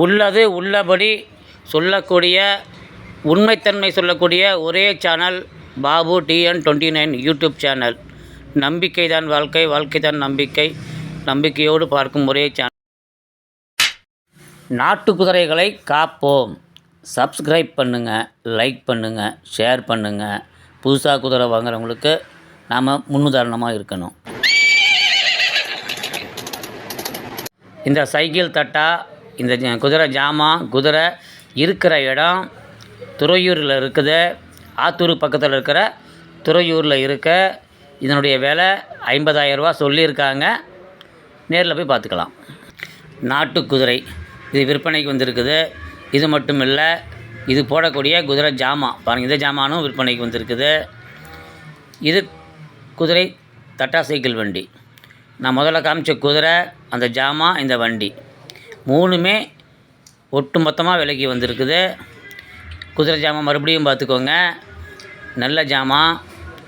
உள்ளது உள்ளபடி சொல்லக்கூடிய உண்மைத்தன்மை சொல்லக்கூடிய ஒரே channel Babu TN twenty nine YouTube channel நம்பிக்கை தான் வாழ்க்கை வாழ்க்கை தான் நம்பிக்கை. நம்பிக்கையோடு பார்க்கும் ஒரே சேனல் நாட்டு குதிரைகளை காப்போம். சப்ஸ்கிரைப் பண்ணுங்கள் லைக் பண்ணுங்கள் ஷேர் பண்ணுங்கள் புதுசாக குதிரை வாங்குறவங்களுக்கு நாம் முன்னுதாரணமாக இருக்கணும். இந்த சைக்கிள் தட்டா இந்த குதிரை ஜாமான் குதிரை இருக்கிற இடம் துறையூரில் இருக்குது. ஆத்தூர் பக்கத்தில் இருக்கிற துறையூரில் இருக்க இதனுடைய விலை ஐம்பதாயிரரூபா சொல்லியிருக்காங்க. நேரில் போய் பார்த்துக்கலாம். நாட்டு குதிரை இது விற்பனைக்கு வந்திருக்குது. இது மட்டும் இல்லை இது போடக்கூடிய குதிரை ஜாமான் பாருங்கள் இந்த ஜாமானும் விற்பனைக்கு வந்திருக்குது. இது குதிரை தட்டா சைக்கிள் வண்டி. நான் முதல்ல காமிச்ச குதிரை அந்த ஜாமான் இந்த வண்டி. மூணுமே ஒட்டு மொத்தமாக விலைக்கு வந்திருக்குது. குதிரை ஜாமான் மறுபடியும் பார்த்துக்கோங்க. நல்ல ஜாமான்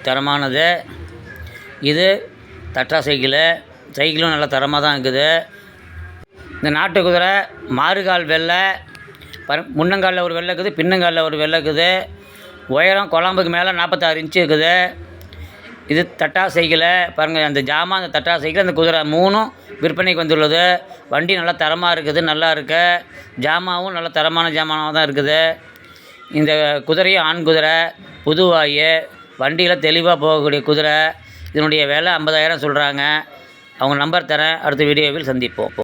தரமானது. இது தட்டா சைக்கிளு. சைக்கிளும் நல்ல தரமாக தான் இருக்குது. இந்த நாட்டு குதிரை மாறுகால் வெள்ளை. பர முன்னங்காலில் ஒரு வெள்ளை இருக்குது பின்னங்காலில் ஒரு வெள்ளை இருக்குது. உயரம் குழம்புக்கு மேலே நாற்பத்தாறு இன்ச்சு இருக்குது. இது தட்டா சைக்கிளு. பாருங்கள் அந்த ஜாமான் அந்த தட்டா சைக்கிள் அந்த குதிரை மூணும் விற்பனைக்கு வந்துள்ளது. வண்டி நல்லா தரமாக இருக்குது நல்லா இருக்கு. ஜாமாவும் நல்ல தரமான ஜாமானாக தான் இருக்குது. இந்த குதிரையும் ஆண் குதிரை புதுவாயு வண்டியில் தெளிவாக போகக்கூடிய குதிரை இதனுடைய விலை ஐம்பதாயிரம் சொல்கிறாங்க அவங்க நம்பர் தரேன். அடுத்த வீடியோவில் சந்திப்போம்.